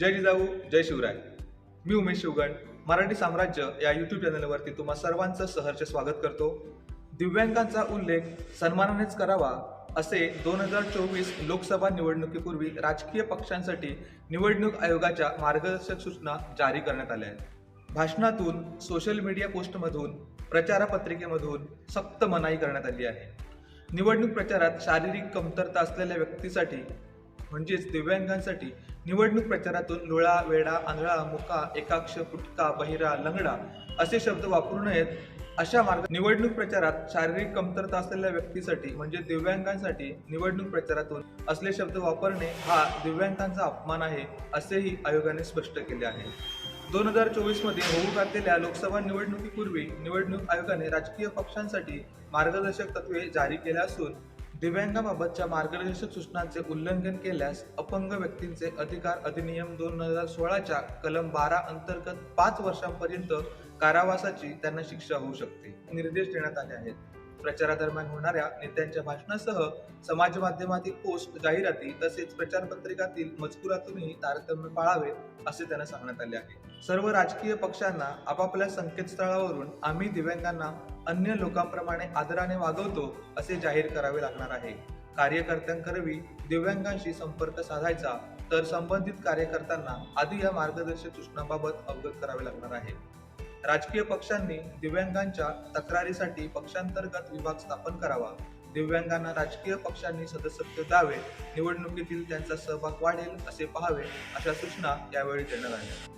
जय जिजाऊ जय शिवराय. मी उमेश शिवगण मराठी साम्राज्य या यूट्यूब चॅनलवरती तुम्हा सर्वांचं सहर्ष स्वागत करतो. दिव्यांगांचा उल्लेख सन्मानानेच करावा असे दोन हजार चोवीस लोकसभा निवडणुकीपूर्वी राजकीय पक्षांसाठी निवडणूक आयोगाच्या मार्गदर्शक सूचना जारी करण्यात आल्या आहेत. भाषणातून सोशल मीडिया पोस्टमधून प्रचारपत्रिकेमधून सक्त मनाई करण्यात आली आहे. निवडणूक प्रचारात शारीरिक कमतरता असलेल्या व्यक्तीसाठी म्हणजेच दिव्यांगांसाठी निवडणूक प्रचारातून लोळा वेडा आंधळा मुका एकाक्ष पुटका बहिरा लंगडा असे शब्द वापरू नयेत. अशा मार्ग निवडणूक प्रचारात शारीरिक कमतरता असलेल्या व्यक्तीसाठी म्हणजे दिव्यांगांसाठी निवडणूक प्रचारातून असले शब्द वापरणे हा दिव्यांगांचा अपमान आहे असेही आयोगाने स्पष्ट केले आहे. दोन हजार चोवीसमध्ये होऊ घातलेल्या लोकसभा निवडणुकीपूर्वी निवडणूक आयोगाने राजकीय पक्षांसाठी मार्गदर्शक तत्वे जारी केले असून दिव्यांगाबाबतच्या मार्गदर्शक सूचनांचे उल्लंघन केल्यास अपंग व्यक्तींचे अधिकार अधिनियम दोन हजार सोळाच्या कलम बारा अंतर्गत पाच वर्षांपर्यंत कारावासाची त्यांना शिक्षा होऊ शकते निर्देश देण्यात आले आहेत. प्रचारादरम्यान होणाऱ्या नेत्यांच्या भाषणासह समाज माध्यमातील पोस्ट जाहिराती तसेच प्रचारपत्रिकातील मजकुरातूनही तारतम्य पाळावे असे त्यांना सांगण्यात आले आहे. सर्व राजकीय पक्षांना आपापल्या संकेतस्थळावरून आम्ही दिव्यांगांना अन्य लोकांप्रमाणे आदराने वागवतो असे जाहीर करावे लागणार आहे. कार्यकर्त्यांकरवी दिव्यांगांशी संपर्क साधायचा तर संबंधित कार्यकर्त्यांना आधी या मार्गदर्शक सूचनांबाबत अवगत करावे लागणार आहे. राजकीय पक्षांनी दिव्यांगांच्या तक्रारीसाठी पक्षांतर्गत विभाग स्थापन करावा. दिव्यांगांना राजकीय पक्षांनी सदस्यत्व द्यावे निवडणुकीतील त्यांचा सहभाग वाढेल असे पाहावे अशा सूचना यावेळी देण्यात आल्या.